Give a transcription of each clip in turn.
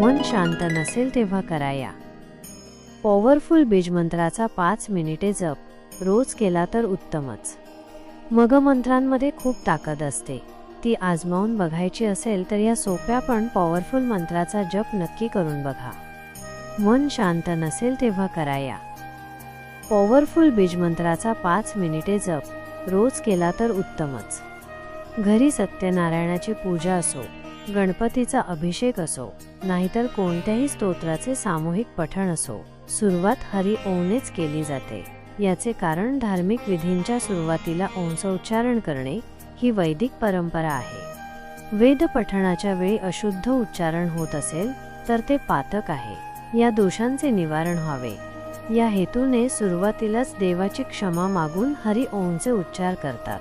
मन शांत नसेल तेव्हा कराया. पॉवरफुल बीजमंत्राचा पाच मिनिटे जप रोज केला तर उत्तमच. मग मंत्रांमध्ये खूप ताकद असते. ती आजमावून बघायची असेल तर या सोप्या पण पॉवरफुल मंत्राचा जप नक्की करून बघा. मन शांत नसेल तेव्हा कराया. पॉवरफुल बीजमंत्राचा पाच मिनिटे जप रोज केला तर उत्तमच. घरी सत्यनारायणाची पूजा असो गणपतीचा अभिषेक असो नाहीतर कोणत्याही स्तोत्राचे सामूहिक पठण असो सुरुवात हरी ओमनेच केली जाते. याचे कारण धार्मिक विधींच्या सुरुवातीला ओमचं उच्चारण करणे ही वैदिक परंपरा आहे. वेद पठणाच्या वेळी अशुद्ध उच्चारण होत असेल तर ते पातक आहे. या दोषांचे निवारण व्हावे. या हेतूने सुरुवातीलाच देवाची क्षमा मागून हरी ओमचे उच्चार करतात.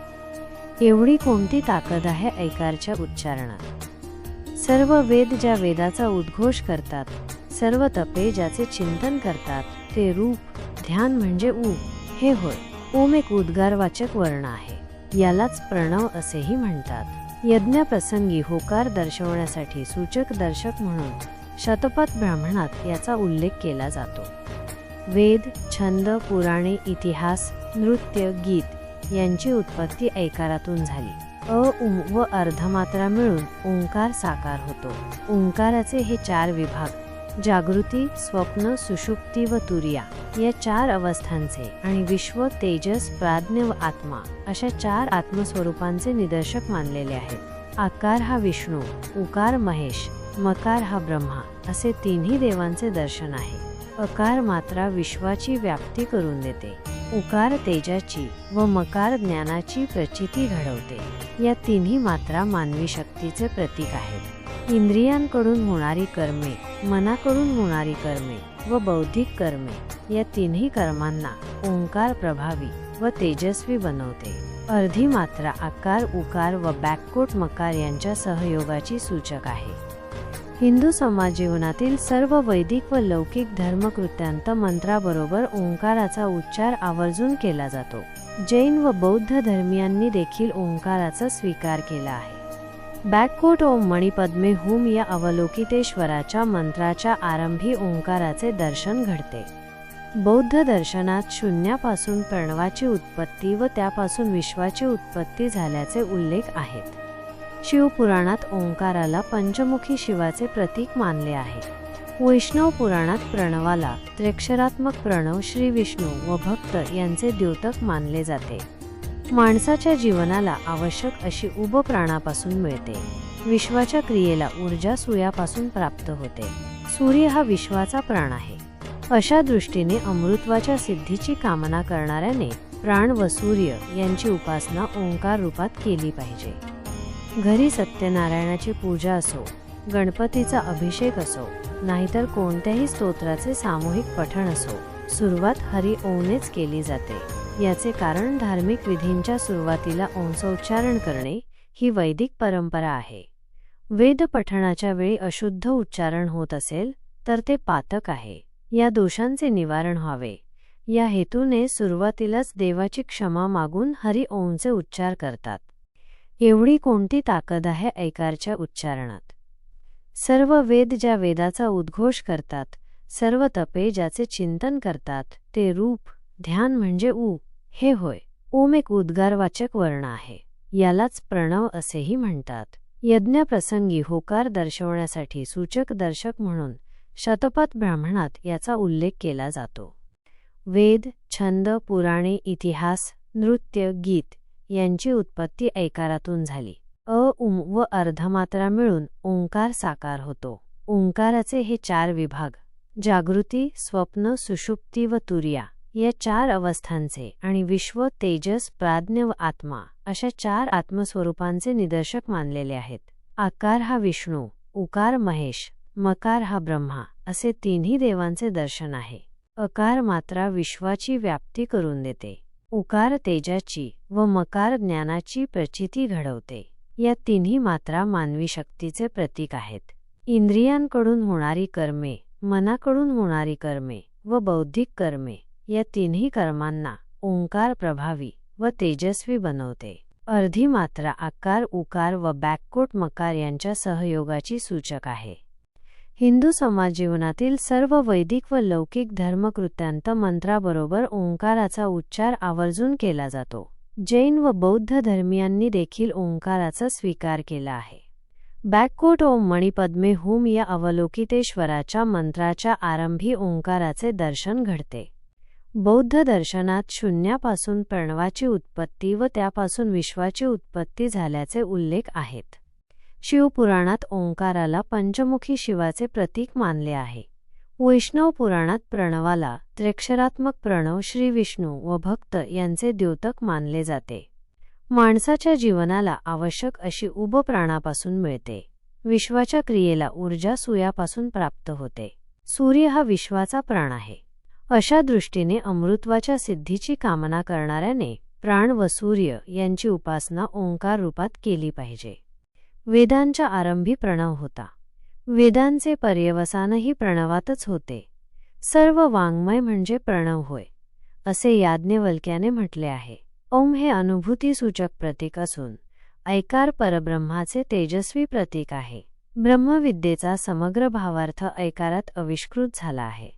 एवढी कोणती ताकद आहे ऐकारच्या उच्चारणात? सर्व वेद ज्या वेदाचा उद्घोष करतात सर्व तपे ज्याचे चिंतन करतात ते रूप ध्यान म्हणजे ऊ. हे होय ओम एक उद्गारवाचक वर्ण आहे. यालाच प्रणव असेही म्हणतात. यज्ञप्रसंगी होकार दर्शवण्यासाठी सूचक दर्शक म्हणून शतपथ ब्राह्मणात याचा उल्लेख केला जातो. वेद छंद पुराणे इतिहास नृत्य गीत यांची उत्पत्ती ऐकारातून झाली. अ उम व अर्धमात्रा मिळून ओंकार साकार होतो. ओंकाराचे हे चार विभाग जागृती स्वप्न सुषुप्ती व तुरिया या चार अवस्थांचे आणि विश्व तेजस प्राज्ञ व आत्मा अशा चार आत्मस्वरूपांचे निदर्शक मानलेले आहेत. आकार हा विष्णू उकार महेश मकार हा ब्रह्मा असे तिन्ही देवांचे दर्शन आहे. अकार मात्रा विश्वाची व्याप्ती करून देते. उकार तेजाची व मकार ज्ञानाची प्रचिती घडवते. या तिन्ही मात्रा मानवी शक्तीचे प्रतीक आहेत. इंद्रियांकडून होणारी कर्मे मनाकडून होणारी कर्मे व बौद्धिक कर्मे या तिन्ही कर्मांना ओंकार प्रभावी व तेजस्वी बनवते. अर्धी मात्रा आकार उकार व बॅककोट मकार यांच्या सहयोगाची सूचक आहे. हिंदू समाज जीवनातील सर्व वैदिक व लौकिक धर्मकृत्यांत मंत्राबरोबर ओंकाराचा उच्चार आवर्जून केला जातो. जैन व बौद्ध धर्मियांनी देखील ओंकाराचा स्वीकार केला आहे. बॅककोट ओम मणिपद्मे हुम या अवलोकितेश्वराच्या मंत्राच्या आरंभी ओंकाराचे दर्शन घडते. बौद्ध दर्शनात शून्यापासून प्रणवाची उत्पत्ती व त्यापासून विश्वाची उत्पत्ती झाल्याचे उल्लेख आहेत. शिवपुराणात ओंकाराला पंचमुखी शिवाचे प्रतीक मानले आहे. वैष्णव पुराणात प्रणवाला त्र्यक्षरात्मक प्रणव श्री विष्णू व भक्त यांचे द्योतक मानले जाते. माणसाच्या जीवनाला आवश्यक अशी उब प्राणापासून मिळते. विश्वाच्या क्रियेला ऊर्जा सूर्यापासून प्राप्त होते. सूर्य हा विश्वाचा प्राण आहे. अशा दृष्टीने अमृत्वाच्या सिद्धीची कामना करणाऱ्याने प्राण व सूर्य यांची उपासना ओंकार रूपात केली पाहिजे. घरी सत्यनारायणाची पूजा असो गणपतीचा अभिषेक असो नाहीतर कोणत्याही स्तोत्राचे सामूहिक पठण असो सुरुवात हरी ओमनेच केली जाते. याचे कारण धार्मिक विधींच्या सुरुवातीला ओंसोच्चारण करणे ही वैदिक परंपरा आहे. वेद पठणाच्या वेळी अशुद्ध उच्चारण होत असेल तर ते पातक आहे. या दोषांचे निवारण व्हावे. या हेतूने सुरुवातीलाच देवाची क्षमा मागून हरी ओमचे उच्चार करतात. एवढी कोणती ताकद आहे ऐकारच्या उच्चारणात? सर्व वेद ज्या वेदाचा उद्घोष करतात सर्व तपे ज्याचे चिंतन करतात ते रूप ध्यान म्हणजे ऊ हे होय. ओम एक उद्गारवाचक वर्ण आहे यालाच प्रणव असेही म्हणतात. यज्ञप्रसंगी होकार दर्शवण्यासाठी सूचक दर्शक म्हणून शतपथ ब्राह्मणात याचा उल्लेख केला जातो. वेद छंद पुराणे इतिहास नृत्य गीत यांची उत्पत्ती ऐकारातून झाली. अ उम व अर्धमात्रा मिळून ओंकार साकार होतो. ओंकाराचे हे चार विभाग जागृती स्वप्न सुषुप्ती व तुर्या या चार अवस्थांचे आणि विश्व तेजस प्राज्ञ व आत्मा अशा चार आत्मस्वरूपांचे निदर्शक मानलेले आहेत. आकार हा विष्णू उकार महेश मकार हा ब्रह्मा असे तिन्ही देवांचे दर्शन आहे. अकार मात्रा विश्वाची व्याप्ती करून देते. उकार तेजाची व मकार ज्ञानाची प्रचिती घडवते. या तिन्ही मात्रा मानवी शक्तीचे प्रतीक आहेत. इंद्रियांकडून होणारी कर्मे मनाकडून होणारी कर्मे व बौद्धिक कर्मे या तिन्ही कर्मांना ओंकार प्रभावी व तेजस्वी बनवते. अर्धी मात्रा आकार उकार व बॅककोट मकार यांच्या सहयोगाची सूचक आहे. हिंदू समाज जीवनातील सर्व वैदिक व लौकिक धर्मकृत्यांत मंत्राबरोबर ओंकाराचा उच्चार आवर्जून केला जातो. जैन व बौद्ध धर्मियांनी देखील ओंकाराचा स्वीकार केला आहे. बॅककोट ओम मणिपद्मे हुम या अवलोकितेश्वराच्या मंत्राच्या आरंभी ओंकाराचे दर्शन घडते. बौद्ध दर्शनात शून्यापासून प्रणवाची उत्पत्ती व त्यापासून विश्वाची उत्पत्ती झाल्याचे उल्लेख आहेत. शिवपुराणात ओंकाराला पंचमुखी शिवाचे प्रतीक मानले आहे. वैष्णव पुराणात प्रणवाला त्र्यक्षरात्मक प्रणव श्री विष्णू व भक्त यांचे द्योतक मानले जाते. माणसाच्या जीवनाला आवश्यक अशी उब प्राणापासून मिळते. विश्वाच्या क्रियेला ऊर्जा सूर्यापासून प्राप्त होते. सूर्य हा विश्वाचा प्राण आहे. अशा दृष्टीने अमृत्वाच्या सिद्धीची कामना करणाऱ्याने प्राण व सूर्य यांची उपासना ओंकार रूपात केली पाहिजे. वेदांच्या आरंभी प्रणव होता. वेदांचे पर्यवसानही प्रणवातच होते. सर्व वाङ्मय म्हणजे प्रणव होय असे याज्ञवल्क्याने म्हटले आहे. ओम हे अनुभूतीसूचक प्रतीक असून ऐकार परब्रह्माचे तेजस्वी प्रतीक आहे. ब्रह्मविद्येचा समग्र भावार्थ ऐकारात आविष्कृत झाला आहे.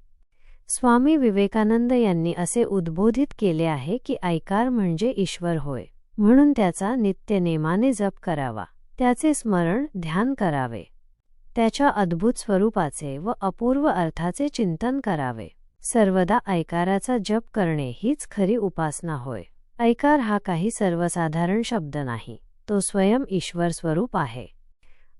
स्वामी विवेकानंद यांनी असे उद्बोधित केले आहे की ऐकार म्हणजे ईश्वर होय म्हणून त्याचा नित्यनेमाने जप करावा. त्याचे स्मरण ध्यान करावे. त्याच्या अद्भुत स्वरूपाचे व अपूर्व अर्थाचे चिंतन करावे. सर्वदा ऐकाराचा जप करणे हीच खरी उपासना होय. ऐकार हा काही सर्वसाधारण शब्द नाही तो स्वयं ईश्वर स्वरूप आहे.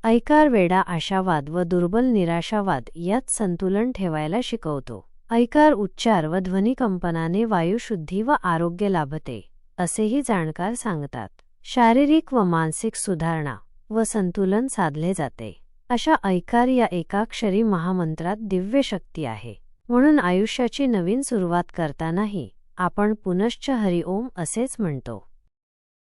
ऐकार वेडा आशावाद व दुर्बल निराशावाद यात संतुलन ठेवायला शिकवतो. ऐकार उच्चार व ध्वनिकंपनाने वायुशुद्धी व आरोग्य लाभते असेही जाणकार सांगतात. शारीरिक व मानसिक सुधारणा व संतुलन साधले जाते. अशा ऐकार या एकाक्षरी महामंत्रात दिव्य शक्ती आहे. म्हणून आयुष्याची नवीन सुरुवात करतानाही आपण पुनश्च हरिओम असेच म्हणतो.